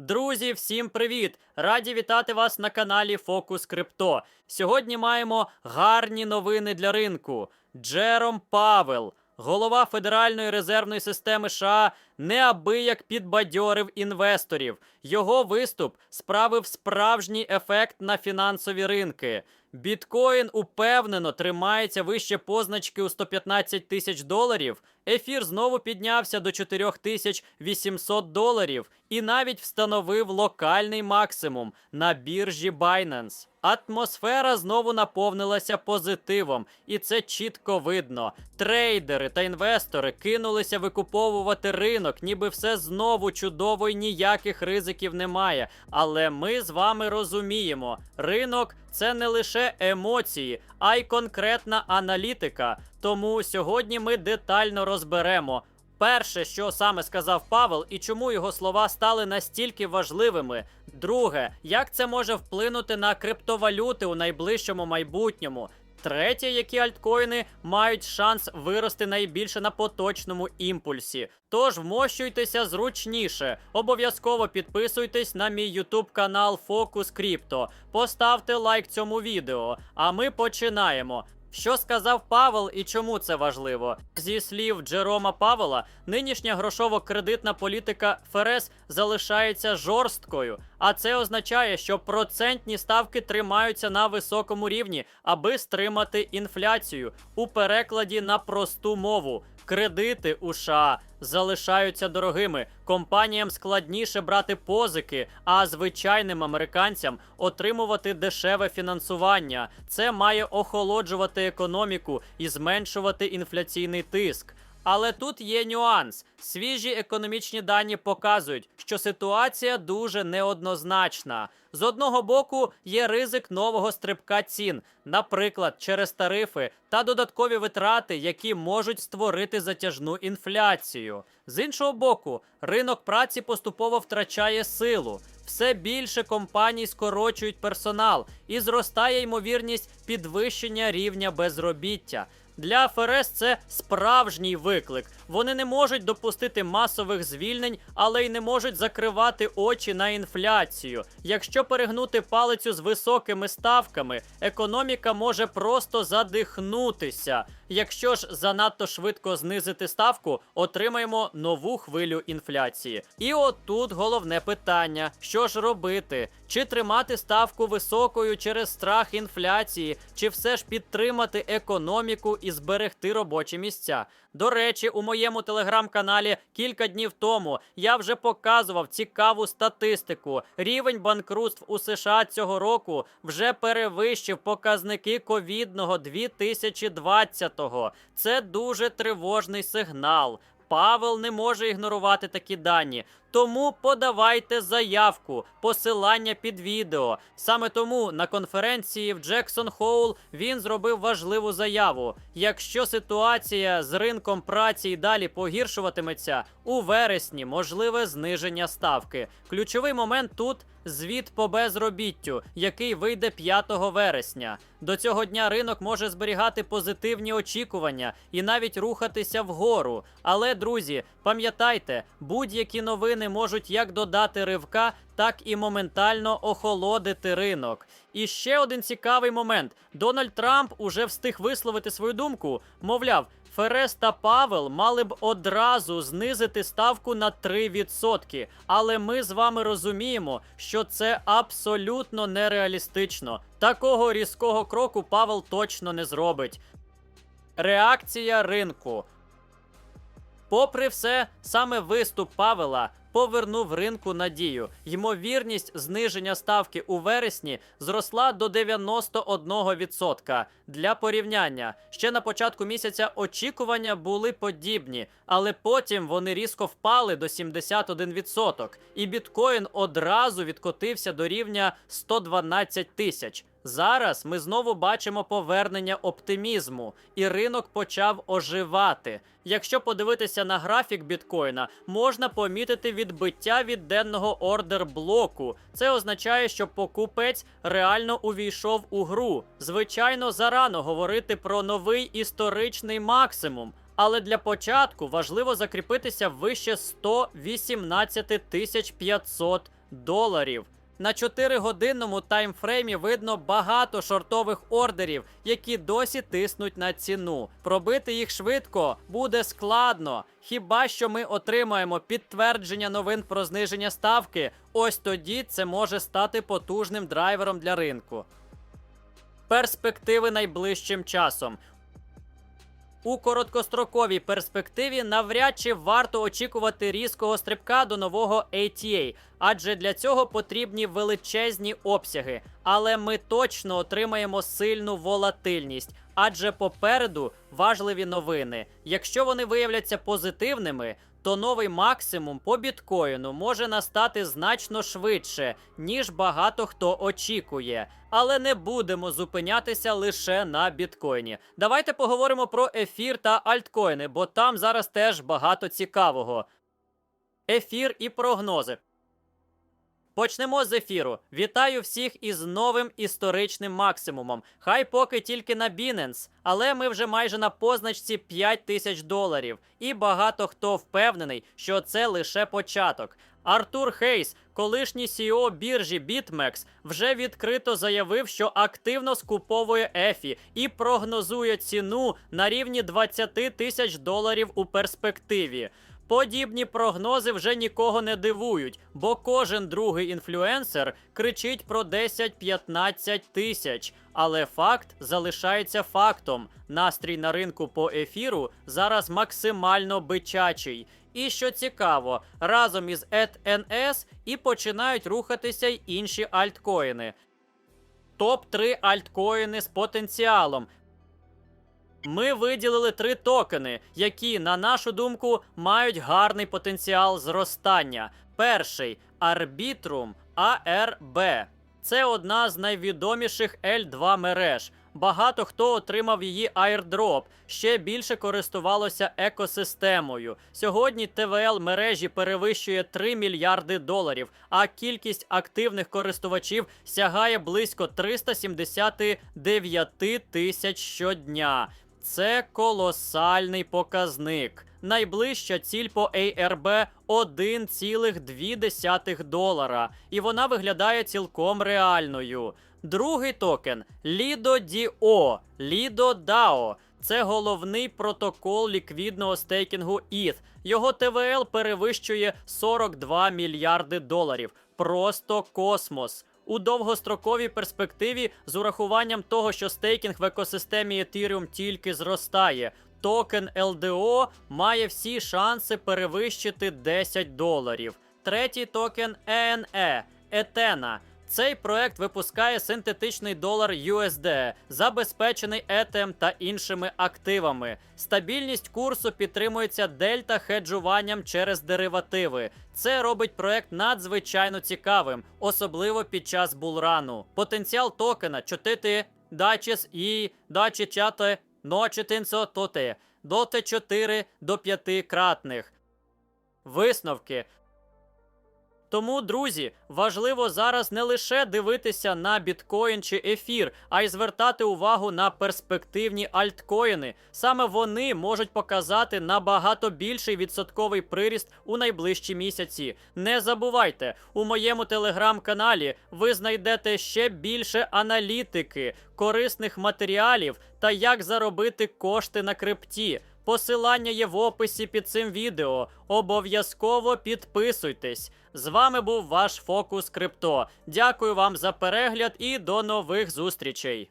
Друзі, всім привіт! Раді вітати вас на каналі Фокус Крипто. Сьогодні маємо гарні новини для ринку. Джером Павел, голова Федеральної резервної системи США, неабияк підбадьорив інвесторів. Його виступ справив справжній ефект на фінансові ринки. Біткоін упевнено тримається вище позначки у 115 тисяч доларів. Ефір знову піднявся до 4800 доларів і навіть встановив локальний максимум на біржі Binance. Атмосфера знову наповнилася позитивом, і це чітко видно. Трейдери та інвестори кинулися викуповувати ринок, ніби все знову чудово і ніяких ризиків немає. Але ми з вами розуміємо, ринок це не лише емоції, а й конкретна аналітика. Тому сьогодні ми детально розберемо. Перше, що саме сказав Павел, і чому його слова стали настільки важливими. Друге, як це може вплинути на криптовалюти у найближчому майбутньому. Третє, які альткоїни мають шанс вирости найбільше на поточному імпульсі. Тож вмощуйтеся зручніше. Обов'язково підписуйтесь на мій YouTube канал Focus Crypto. Поставте лайк цьому відео. А ми починаємо. Що сказав Павел і чому це важливо? Зі слів Джерома Павела, нинішня грошово-кредитна політика ФРС залишається жорсткою, а це означає, що процентні ставки тримаються на високому рівні, аби стримати інфляцію. У перекладі на просту мову. Кредити у США залишаються дорогими. Компаніям складніше брати позики, а звичайним американцям отримувати дешеве фінансування. Це має охолоджувати економіку і зменшувати інфляційний тиск. Але тут є нюанс. Свіжі економічні дані показують, що ситуація дуже неоднозначна. З одного боку, є ризик нового стрибка цін, наприклад, через тарифи та додаткові витрати, які можуть створити затяжну інфляцію. З іншого боку, ринок праці поступово втрачає силу. Все більше компаній скорочують персонал і зростає ймовірність підвищення рівня безробіття. Для ФРС це справжній виклик. Вони не можуть допустити масових звільнень, але й не можуть закривати очі на інфляцію. Якщо перегнути палицю з високими ставками, економіка може просто задихнутися. Якщо ж занадто швидко знизити ставку, отримаємо нову хвилю інфляції. І отут головне питання: що ж робити? Чи тримати ставку високою через страх інфляції, чи все ж підтримати економіку і зберегти робочі місця? До речі, у моєму телеграм-каналі кілька днів тому я вже показував цікаву статистику. Рівень банкрутств у США цього року вже перевищив показники ковідного 2020-го. Це дуже тривожний сигнал. Павел не може ігнорувати такі дані. Тому подавайте заявку, посилання під відео. Саме тому на конференції в Джексон Хоул він зробив важливу заяву. Якщо ситуація з ринком праці і далі погіршуватиметься, у вересні можливе зниження ставки. Ключовий момент тут звіт по безробіттю, який вийде 5 вересня. До цього дня ринок може зберігати позитивні очікування і навіть рухатися вгору. Але, друзі, пам'ятайте, будь-які новини можуть як додати ривка, так і моментально охолодити ринок. І ще один цікавий момент: Дональд Трамп уже встиг висловити свою думку. Мовляв, Ферес та Павел мали б одразу знизити ставку на 3%. Але ми з вами розуміємо, що це абсолютно нереалістично. Такого різкого кроку Павел точно не зробить. Реакція ринку. Попри все, саме виступ Павела повернув ринку надію. Ймовірність зниження ставки у вересні зросла до 91%. Для порівняння ще на початку місяця очікування були подібні, але потім вони різко впали до 71%. І біткоін одразу відкотився до рівня 112 тисяч. Зараз ми знову бачимо повернення оптимізму, і ринок почав оживати. Якщо подивитися на графік біткоїна, можна помітити відбиття від денного ордер блоку. Це означає, що покупець реально увійшов у гру. Звичайно, зарано говорити про новий історичний максимум. Але для початку важливо закріпитися вище 118 500 доларів. На 4-годинному таймфреймі видно багато шортових ордерів, які досі тиснуть на ціну. Пробити їх швидко буде складно. Хіба що ми отримаємо підтвердження новин про зниження ставки, ось тоді це може стати потужним драйвером для ринку. Перспективи найближчим часом. У короткостроковій перспективі навряд чи варто очікувати різкого стрибка до нового ATA, адже для цього потрібні величезні обсяги. Але ми точно отримаємо сильну волатильність, адже попереду важливі новини. Якщо вони виявляться позитивними, то новий максимум по біткоїну може настати значно швидше, ніж багато хто очікує. Але не будемо зупинятися лише на біткоїні. Давайте поговоримо про ефір та альткоїни, бо там зараз теж багато цікавого. Ефір і прогнози. Почнемо з ефіру. Вітаю всіх із новим історичним максимумом. Хай поки тільки на Binance, але ми вже майже на позначці 5 тисяч доларів. І багато хто впевнений, що це лише початок. Артур Хейс, колишній CEO біржі BitMEX, вже відкрито заявив, що активно скуповує ефі і прогнозує ціну на рівні 20 тисяч доларів у перспективі. Подібні прогнози вже нікого не дивують, бо кожен другий інфлюенсер кричить про 10-15 тисяч. Але факт залишається фактом. Настрій на ринку по ефіру зараз максимально бичачий. І що цікаво, разом із ETNS і починають рухатися й інші альткоїни. Топ-3 альткоїни з потенціалом. Ми виділили три токени, які, на нашу думку, мають гарний потенціал зростання. Перший Arbitrum ARB. Це одна з найвідоміших L2 мереж. Багато хто отримав її airdrop, ще більше користувалося екосистемою. Сьогодні ТВЛ мережі перевищує 3 мільярди доларів, а кількість активних користувачів сягає близько 379 тисяч щодня. Це колосальний показник. Найближча ціль по ARB 1,2 долара, і вона виглядає цілком реальною. Другий токен LidoDO, LidoDAO. Це головний протокол ліквідного стейкінгу ETH. Його ТВЛ перевищує 42 мільярди доларів. Просто космос. У довгостроковій перспективі, з урахуванням того, що стейкінг в екосистемі Ethereum тільки зростає, токен LDO має всі шанси перевищити 10 доларів. Третій токен ENE – Етена. Цей проект випускає синтетичний долар USD, забезпечений етем та іншими активами. Стабільність курсу підтримується дельта хеджуванням через деривативи. Це робить проект надзвичайно цікавим, особливо під час булрану. Потенціал токена 4 дачес і дачі чати ночі тоти доти 4 до 5 кратних. Висновки. Тому, друзі, важливо зараз не лише дивитися на біткоін чи ефір, а й звертати увагу на перспективні альткоїни. Саме вони можуть показати набагато більший відсотковий приріст у найближчі місяці. Не забувайте, у моєму телеграм-каналі ви знайдете ще більше аналітики, корисних матеріалів та як заробити кошти на крипті. Посилання є в описі під цим відео. Обов'язково підписуйтесь. З вами був ваш Фокус Крипто. Дякую вам за перегляд і до нових зустрічей.